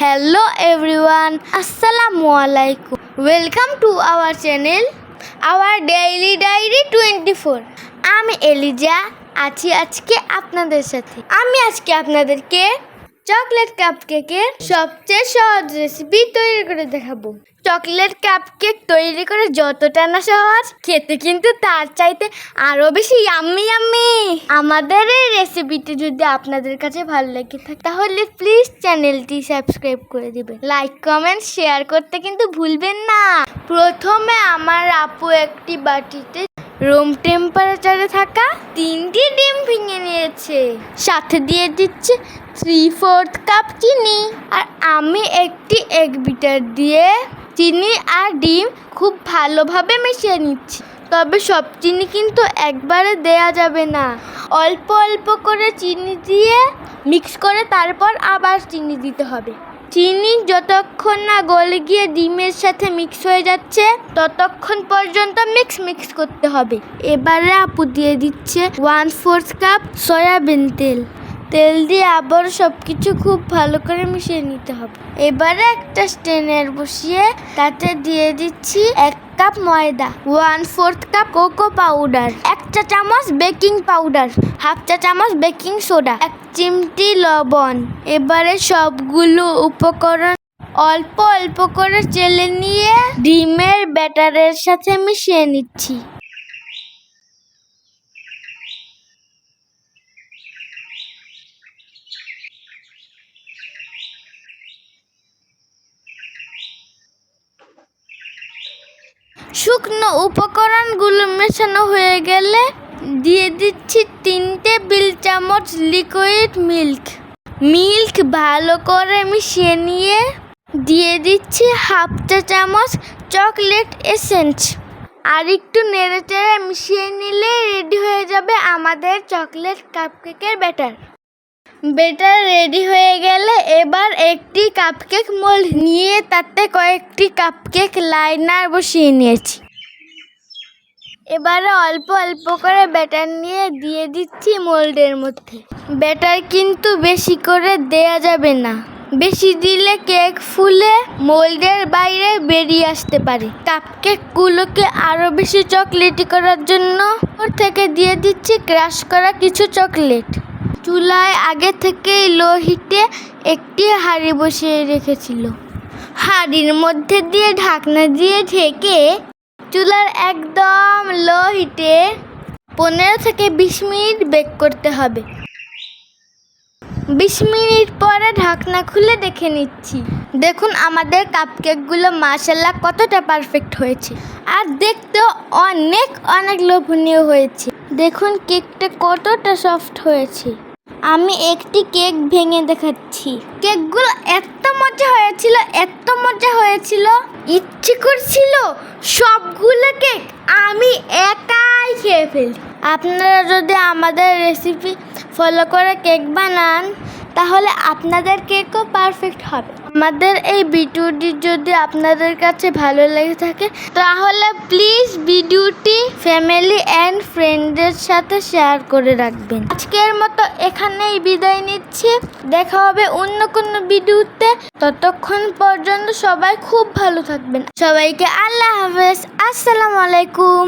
Hello everyone আসসালামু আলাইকুম welcome to our channel our daily diary twenty four আমি Eliza, আছি আজকে আপনাদের সাথে। আমি আজকে আপনাদেরকে চকলেট কাপ কেকের সবচেয়ে সহজ রেসিপি তৈরি করে দেখাবো। চকলেট কাপ কেক তৈরি করে যতটা না সহজ, খেতে কিন্তু তার চাইতে আরও বেশি ইয়াম্মি ইয়াম্মি আমাদের এই রেসিপিটি যদি আপনাদের কাছে ভালো লেগে থাকে, তাহলে প্লিজ চ্যানেলটি সাবস্ক্রাইব করে দিবেন। লাইক কমেন্ট শেয়ার করতে কিন্তু ভুলবেন না। প্রথমে আমার আপু একটি বাটিতে রুম টেম্পারেচারে থাকা তিনটি ডিম ভেঙে নিয়েছে। সাথে দিয়ে দিচ্ছে থ্রি ফোর্থ কাপ চিনি। আর আমি একটি এক বিটার দিয়ে চিনি আর ডিম খুব ভালোভাবে মিশিয়ে নিচ্ছি। তবে সব চিনি কিন্তু একবারে দেয়া যাবে না। অল্প অল্প করে চিনি দিয়ে মিক্স করে তারপর আবার চিনি দিতে হবে। চিনি যতক্ষণ না গলে গিয়ে ডিমের সাথে মিক্স হয়ে যাচ্ছে, ততক্ষণ পর্যন্ত মিক্স মিক্স করতে হবে। এবারে আপু দিয়ে দিচ্ছে ওয়ান ফোর্থ কাপ সয়াবিন তেল। তেল দিয়ে আবার সব কিছু খুব ভালো করে মিশিয়ে নিতে হবে। এবারে একটা স্টেনার বসিয়ে তাতে দিয়ে দিচ্ছি এক কাপ ময়দা one fourth cup cocoa powder এক চা চামচ বেকিং পাউডার হাফ চা চামচ বেকিং সোডা এক চিমটি লবণ। এবারে সবগুলো উপকরণ অল্প অল্প করে চেলে নিয়ে ডিমের ব্যাটারের সাথে মিশিয়ে নিচ্ছি। শুকনো উপকরণগুলো মেশানো হয়ে গেলে দিয়ে দিচ্ছি তিনটে বিল চামচ লিকুইড মিল্ক মিল্ক ভালো করে মিশিয়ে নিয়ে দিয়ে দিচ্ছি হাফ চা চামচ চকলেট এসেন্স। আর একটু নেড়ে চেড়ে মিশিয়ে নিলে রেডি হয়ে যাবে আমাদের চকলেট কাপকেকের ব্যাটার। বেটার রেডি হয়ে গেলে এবার একটি কাপকেক মোল্ড নিয়ে তাতে কয়েকটি কাপকেক লাইনার বসিয়ে নিয়েছি। এবারে অল্প অল্প করে ব্যাটার নিয়ে দিয়ে দিচ্ছি মোল্ডের মধ্যে। ব্যাটার কিন্তু বেশি করে দেয়া যাবে না। বেশি দিলে কেক ফুলে মোল্ডের বাইরে বেরিয়ে আসতে পারে। কাপকেকগুলোকে আরও বেশি চকলেটি করার জন্য ওর থেকে দিয়ে দিচ্ছি ক্রাশ করা কিছু চকলেট চুলায় আগে থেকেই লো হিটে একটি হাঁড়ি বসিয়ে রেখেছিল। হাঁড়ির মধ্যে দিয়ে ঢাকনা দিয়ে ঢেকে চুলার একদম লো হিটে পনেরো থেকে বিশ মিনিট বেক করতে হবে। বিশ মিনিট পরে ঢাকনা খুলে দেখে নিচ্ছি। দেখুন আমাদের কাপকেকগুলো মাসাল্লাহ কতটা পারফেক্ট হয়েছে। আর দেখতেও অনেক অনেক লোভনীয় হয়েছে। দেখুন কেকটা কতটা সফট হয়েছে। আমি একটি কেক ভেঙে দেখাচ্ছি। কেকগুলো এত মজা হয়েছিল, এত মজা হয়েছিল, ইচ্ছে করছিল সবগুলো কেক আমি একাই খেয়ে ফেলি। আপনারা যদি আমাদের রেসিপি ফলো করে কেক বানান, তাহলে আপনাদের কেকও পারফেক্ট হবে। আমাদের এই ভিডিওটি যদি আপনাদের কাছে ভালো লেগে থাকে, তাহলে প্লিজ ভিডিওটি ফ্যামিলি অ্যান্ড ফ্রেন্ডদের সাথে শেয়ার করে রাখবেন। আজকের মতো এখানেই বিদায় নিচ্ছি। দেখা হবে অন্য কোনো ভিডিওতে। ততক্ষণ পর্যন্ত সবাই খুব ভালো থাকবেন। সবাইকে আল্লাহ হাফেজ। আসসালামু আলাইকুম।